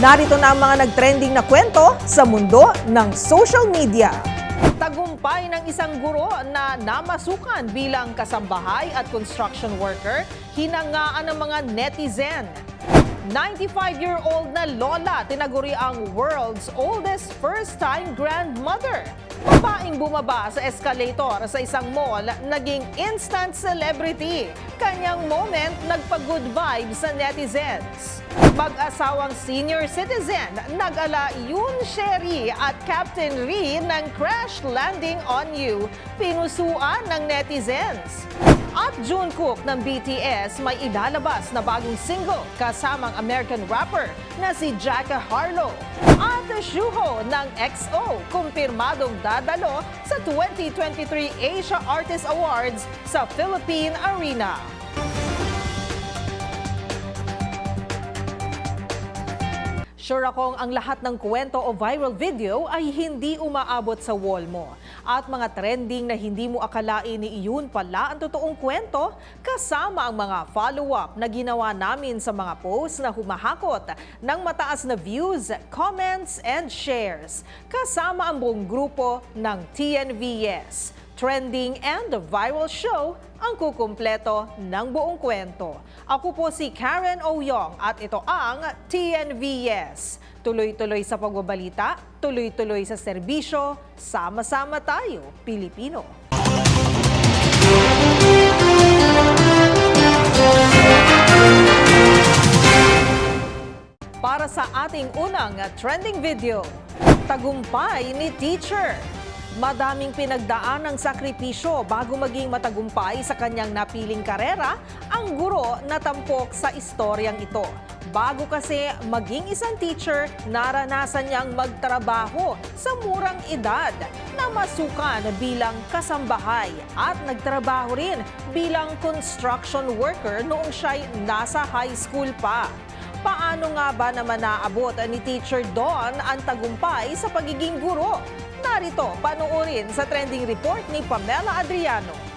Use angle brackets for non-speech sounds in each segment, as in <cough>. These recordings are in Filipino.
Narito na ang mga nagtrending na kwento sa mundo ng social media. Tagumpay ng isang guro na namasukan bilang kasambahay at construction worker, hinangaan ng mga netizen. 95-year-old na lola tinaguri ang world's oldest first-time grandmother. Babaeng bumaba sa escalator sa isang mall, naging instant celebrity. Kanyang moment nagpa-good vibes sa netizens. Mag-asawang senior citizen, nag-ala Yun Sherry at Captain Ri ng Crash Landing on You, pinusuan ng netizens. At Jungkook ng BTS may ilalabas na bagong single kasamang American rapper na si Jacka Harlow. At Shuho ng XO, kumpirmadong dadalo sa 2023 Asia Artist Awards sa Philippine Arena. Sure akong ang lahat ng kwento o viral video ay hindi umaabot sa wall mo. At mga trending na hindi mo akalain ni iyon pala ang totoong kwento kasama ang mga follow-up na ginawa namin sa mga posts na humahakot ng mataas na views, comments, and shares. Kasama ang buong grupo ng TNVS. Trending and viral show ang kukumpleto ng buong kwento. Ako po si Karen Oyong at ito ang TNVS. Tuloy-tuloy sa pagbabalita, tuloy-tuloy sa serbisyo, sama-sama tayo, Pilipino. Para sa ating unang trending video, tagumpay ni teacher. Madaming pinagdaan ng sakripisyo bago maging matagumpay sa kanyang napiling karera ang guro na tampok sa istoryang ito. Bago kasi maging isang teacher, naranasan niyang magtrabaho sa murang edad na masukan bilang kasambahay at nagtrabaho rin bilang construction worker noong siya'y nasa high school pa. Paano nga ba naman naabot ni Teacher Don ang tagumpay sa pagiging guro? Narito, panoorin sa trending report ni Pamela Adriano.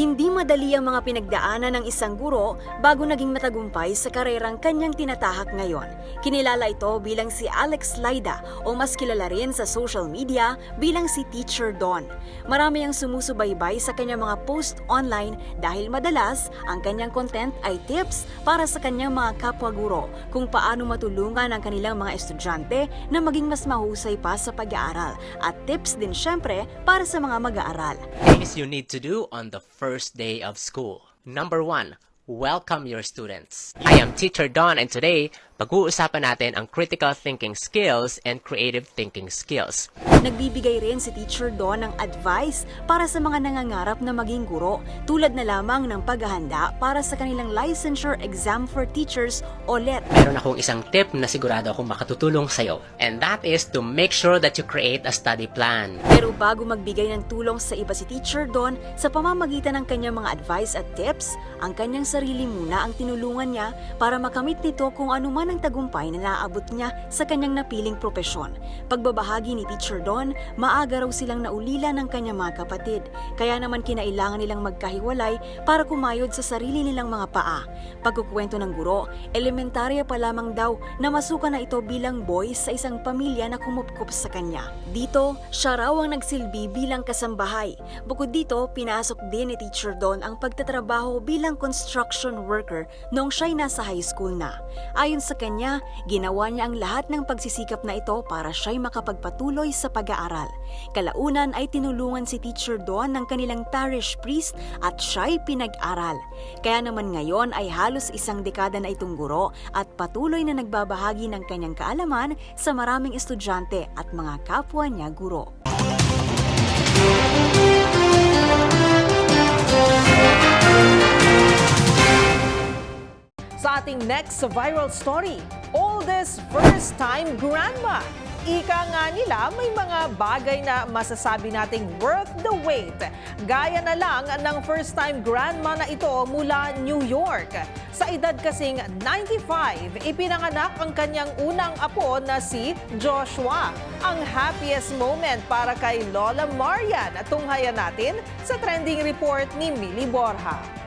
Hindi madali ang mga pinagdaanan ng isang guro bago naging matagumpay sa karerang kanyang tinatahak ngayon. Kinilala ito bilang si Alex Laida o mas kilala rin sa social media bilang si Teacher Don. Marami ang sumusubaybay sa kanyang mga post online dahil madalas ang kanyang content ay tips para sa kanyang mga kapwa-guro kung paano matulungan ang kanilang mga estudyante na maging mas mahusay pa sa pag-aaral at tips din syempre para sa mga mag-aaral. things you need to do on the first day of school. Number one, welcome your students. I am Teacher Don and today, pag-uusapan natin ang critical thinking skills and creative thinking skills. Nagbibigay rin si Teacher Don ng advice para sa mga nangangarap na maging guro tulad na lamang ng paghahanda para sa kanilang licensure exam for teachers o LET. Meron akong isang tip na sigurado akong makatutulong sa'yo. And that is to make sure that you create a study plan. Pero bago magbigay ng tulong sa iba si Teacher Don sa pamamagitan ng kanyang mga advice at tips, ang kanyang sarili muna ang tinulungan niya para makamit nito kung ano man ang tagumpay na naabot niya sa kanyang napiling propesyon. Pagbabahagi ni Teacher Don, maaga raw silang naulila ng kanyang mga kapatid, kaya naman kinailangan nilang magkahiwalay para kumayod sa sarili nilang mga paa. Pagkukwento ng guro, elementarya pa lamang daw na masuka na ito bilang boy sa isang pamilya na kumupkup sa kanya. Dito, siya raw ang nagsilbi bilang kasambahay. Bukod dito, pinasok din ni Teacher Don ang pagtatrabaho bilang construction worker noong siya'y nasa high school na. Ayon sa kanya, ginawa niya ang lahat ng pagsisikap na ito para siya'y makapagpatuloy sa pag-aaral. Kalaunan ay tinulungan si Teacher Don ng kanilang parish priest at siya'y pinag-aral. Kaya naman ngayon ay halos isang dekada na itong guro at patuloy na nagbabahagi ng kanyang kaalaman sa maraming estudyante at mga kapwa niya guro. Sa ating next viral story, oldest first-time grandma. ika nga nila may mga bagay na masasabi nating worth the wait. Gaya na lang ng first-time grandma na ito mula New York. Sa edad kasing 95, ipinanganak ang kanyang unang apo na si Joshua. Ang happiest moment para kay Lola Marian. Tunghayan natin sa trending report ni Millie Borja.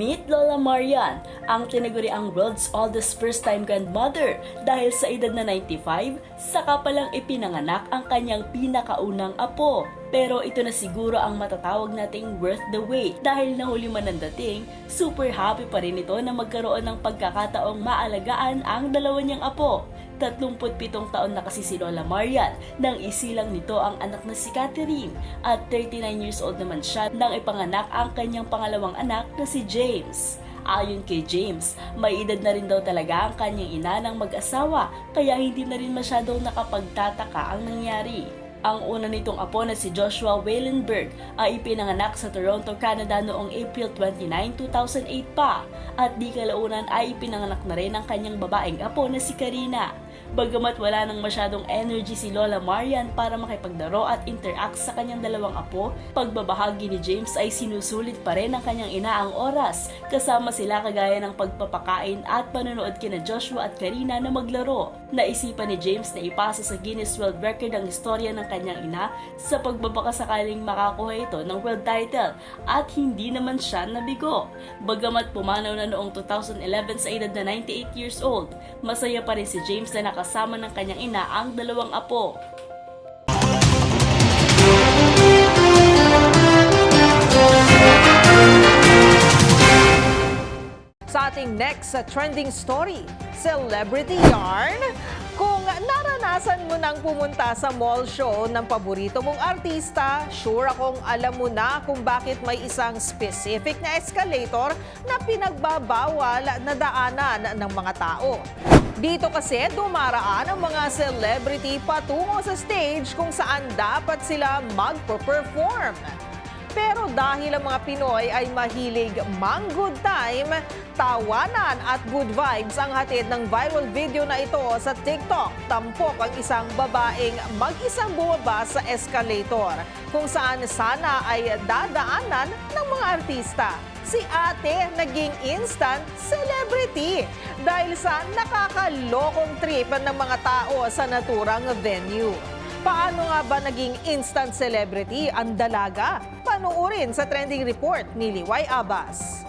Meet Lola Marian, ang tinaguri ang world's oldest first-time grandmother dahil sa edad na 95, saka palang ipinanganak ang kanyang pinakaunang apo. Pero ito na siguro ang matatawag nating worth the wait dahil nahuli man ang dating, super happy pa rin ito na magkaroon ng pagkakataong maalagaan ang dalawa niyang apo. 37 taon na kasi si Lola Marian nang isilang nito ang anak na si Catherine at 39 years old naman siya nang ipanganak ang kanyang pangalawang anak na si James. Ayon kay James, may edad na rin daw talaga ang kanyang ina ng mag-asawa kaya hindi na rin masyadong nakapagtataka ang nangyari. Ang una nitong apo na si Joshua Waylenberg ay ipinanganak sa Toronto, Canada noong April 29, 2008 pa at di kalaunan ay ipinanganak na rin ang kanyang babaeng apo na si Karina. Bagamat wala nang masyadong energy si Lola Marian para makipagdaro at interact sa kanyang dalawang apo, pagbabahagi ni James ay sinusulit pa rin ng kanyang ina ang oras, kasama sila kagaya ng pagpapakain at panonood kina Joshua at Karina na maglaro. Naisipan ni James na ipasa sa Guinness World Record ang istorya ng kanyang ina sa pagbabakasakaling makakuha ito ng world title at hindi naman siya nabigo. Bagamat pumanaw na noong 2011 sa edad na 98 years old, masaya pa rin si James na nakasama ng kanyang ina ang dalawang apo. Sa ating next sa trending story, Celebrity Yarn. Naranasan mo nang pumunta sa mall show ng paborito mong artista, sure akong alam mo na kung bakit may isang specific na escalator na pinagbabawal na daanan ng mga tao. Dito kasi dumaraan ang mga celebrity patungo sa stage kung saan dapat sila magpo-perform. Pero dahil ang mga Pinoy ay mahilig mang good time, tawanan at good vibes ang hatid ng viral video na ito sa TikTok. Tampok ang isang babaeng mag-isang bumaba sa escalator kung saan sana ay dadaanan ng mga artista. Si ate naging instant celebrity dahil sa nakakalokong trip ng mga tao sa naturang venue. Paano nga ba naging instant celebrity ang dalaga? Panuurin sa trending report ni Liway Abbas.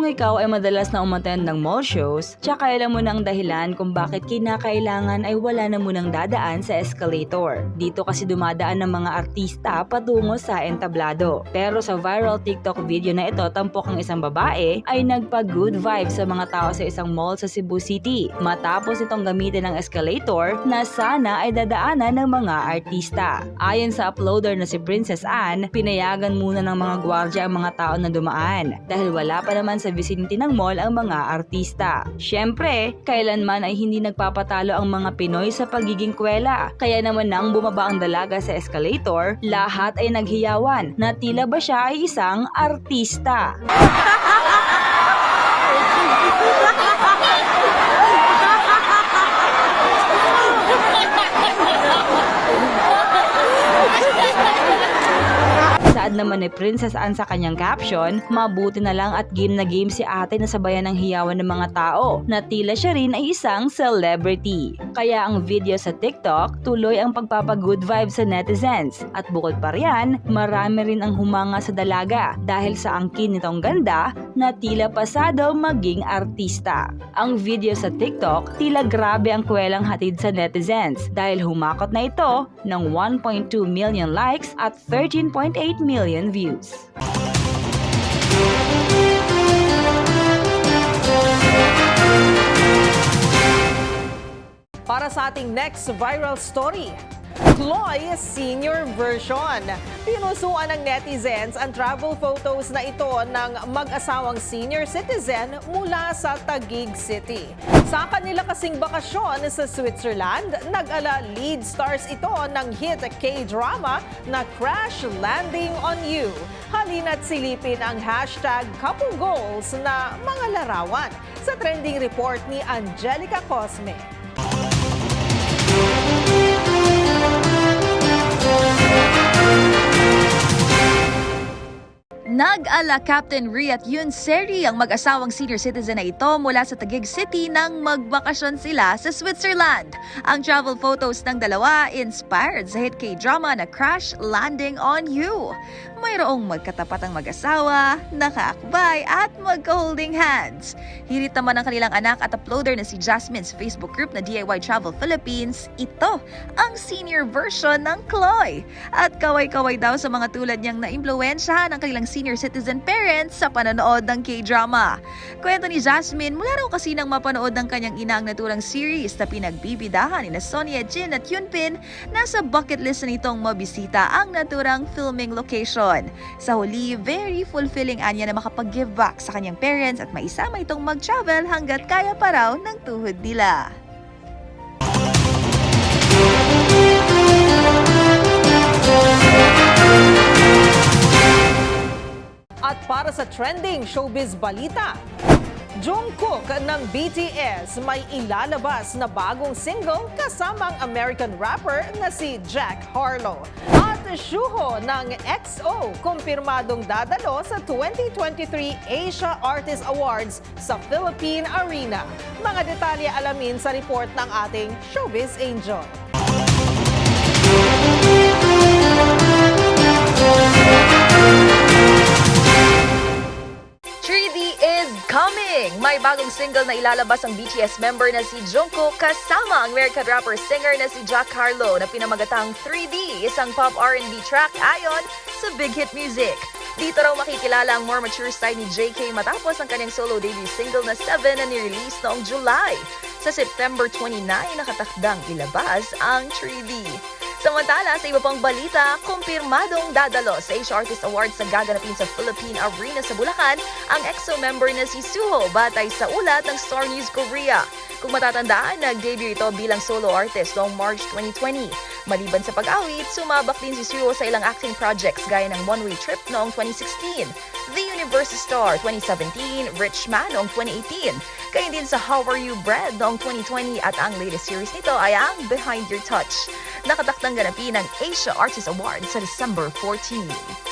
Kung ikaw ay madalas na umattend ng mall shows, tsaka alam mo ng dahilan kung bakit kinakailangan ay wala na munang dadaan sa escalator. Dito kasi dumadaan ng mga artista patungo sa entablado. Pero sa viral TikTok video na ito, tampok ang isang babae ay nagpa-good vibe sa mga tao sa isang mall sa Cebu City. Matapos itong gamitin ng escalator na sana ay dadaanan ng mga artista. Ayon sa uploader na si Princess Anne, pinayagan muna ng mga gwardya ang mga tao na dumaan dahil wala pa naman sa vicinity ng mall ang mga artista. Siyempre, kailanman ay hindi nagpapatalo ang mga Pinoy sa pagiging kwela. Kaya naman nang bumaba ang dalaga sa escalator, lahat ay naghiyawan na tila ba siya ay isang artista. <laughs> Saad naman ni Princess Anne sa kanyang caption, mabuti na lang at game na game si ate na sabayan ng hiyawan ng mga tao na tila siya rin ay isang celebrity. Kaya ang video sa TikTok, tuloy ang pagpapa-good vibes sa netizens. At bukod pa riyan, marami rin ang humanga sa dalaga dahil sa angkin nitong ganda na tila pasado maging artista. Ang video sa TikTok, tila grabe ang kwelang hatid sa netizens dahil humakot na ito ng 1.2 million likes at 13.8 million views. Para sa ating next viral story, Chloe Senior Version. Pinusuan ng netizens ang travel photos na ito ng mag-asawang senior citizen mula sa Taguig City. Sa kanila kasing bakasyon sa Switzerland, nag-ala lead stars ito ng hit K-drama na Crash Landing on You. Halina't silipin ang hashtag couple goals na mga larawan sa trending report ni Angelica Cosme. Nag-ala Captain Ri at Yun Seri ang mag-asawang senior citizen na ito mula sa Taguig City nang magbakasyon sila sa Switzerland. Ang travel photos ng dalawa inspired sa hit K-drama na Crash Landing on You. Mayroong magkatapat ang mag-asawa, nakaakbay at magka-holding hands. Hirit naman ang kanilang anak at uploader na si Jasmine sa Facebook group na DIY Travel Philippines. Ito ang senior version ng Chloe. At kaway-kaway daw sa mga tulad niyang naimpluwensyahan ng kanilang senior citizen parents sa panonood ng K-drama. Kwento ni Jasmine, mula raw kasi nang mapanood ng kanyang ina ang naturang series na pinagbibidahan ni Sonia Jin at Yunpin, nasa bucket list na nitong mabisita ang naturang filming location. Sa huli, very fulfilling anya na makapag-give back sa kanyang parents at maisama itong mag-travel hanggat kaya pa raw ng tuhod nila. At para sa trending showbiz balita, Jungkook ng BTS may ilalabas na bagong single kasama ang American rapper na si Jack Harlow. At Shuho ng XO kumpirmadong dadalo sa 2023 Asia Artist Awards sa Philippine Arena. Mga detalye alamin sa report ng ating Showbiz Angel. Coming! May bagong single na ilalabas ang BTS member na si Jungkook kasama ang American rapper singer na si Jack Harlow na pinamagatang 3D, isang pop R&B track ayon sa Big Hit Music. Dito raw makikilala ang more mature side ni JK matapos ang kanyang solo debut single na 7 na ni-release noong July. Sa September 29, nakatakdang ilabas ang 3D. Samantala, sa iba pang balita, kumpirmadong dadalo sa Asia Artist Awards na gaganapin sa Philippine Arena sa Bulacan ang EXO member na si Suho batay sa ulat ng Star News Korea. Kung matatandaan, nag-debut ito bilang solo artist noong March 2020. Maliban sa pag-awit, sumabak din si Suho sa ilang acting projects gaya ng One Way Trip noong 2016, The Universe Star 2017, Rich Man noong 2018, kaya din sa How Are You Bread noong 2020 at ang latest series nito ay ang Behind Your Touch. Nakataktang ganapin ng Asia Artist Awards sa December 14.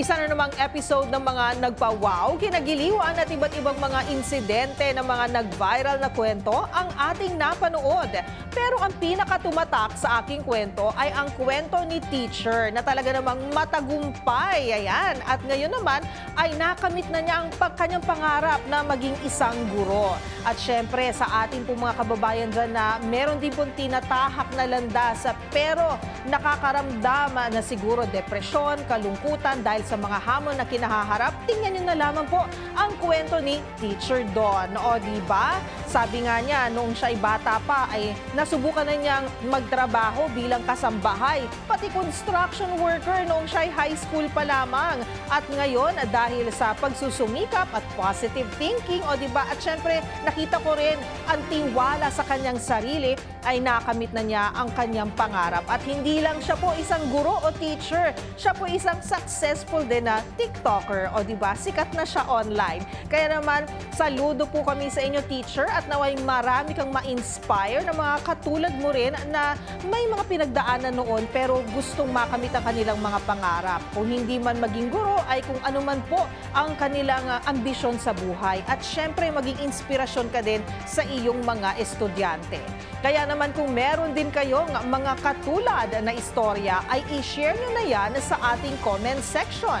Isa na namang episode ng mga nagpa-wow, kinagiliwan at iba't ibang mga insidente ng mga nag-viral na kwento ang ating napanood. Pero ang pinakatumatak sa aking kwento ay ang kwento ni teacher na talaga namang matagumpay. Ayan. At ngayon naman ay nakamit na niya ang kanyang pangarap na maging isang guro. At syempre sa ating pong mga kababayan dyan na meron din pong tinatahak na landas pero nakakaramdam na siguro depresyon, kalungkutan dahil sa mga hamon na kinahaharap, tingnan niyo na lamang po ang kwento ni Teacher Don. O di ba? Sabi nga niya, nung siya ay bata pa, ay nasubukan na niyang magtrabaho bilang kasambahay, pati construction worker noong siya ay high school pa lamang. At ngayon, dahil sa pagsusumikap at positive thinking, o di ba? At syempre, nakita ko rin ang tiwala sa kanyang sarili ay nakamit na niya ang kanyang pangarap. At hindi lang siya po isang guro o teacher, siya po isang successful din na TikToker. O di ba? Sikat na siya online. Kaya naman, saludo po kami sa inyo teacher at naway marami kang ma-inspire na mga katulad mo rin na may mga pinagdaanan noon pero gustong makamit ang kanilang mga pangarap. Kung hindi man maging guro ay kung ano man po ang kanilang ah, ambisyon sa buhay. At syempre maging inspirasyon ka din sa iyong mga estudyante. Kaya naman kung meron din kayong mga katulad na istorya ay i-share nyo na yan sa ating comment section.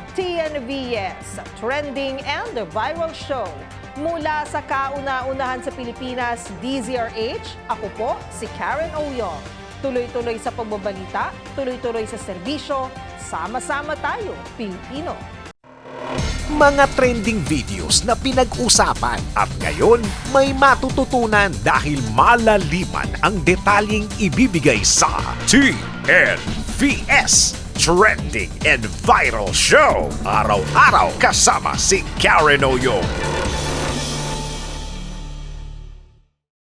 TNVS, Trending and Viral Show. Mula sa kauna-unahan sa Pilipinas, DZRH, ako po si Karen Oyong. Tuloy-tuloy sa pagbabalita, tuloy-tuloy sa serbisyo, sama-sama tayo, Pilipino. mga trending videos na pinag-usapan. At ngayon, may matututunan dahil malaliman ang detalyeng ibibigay sa TNVS Trending and Viral Show. Araw-araw kasama si Karen Oyong.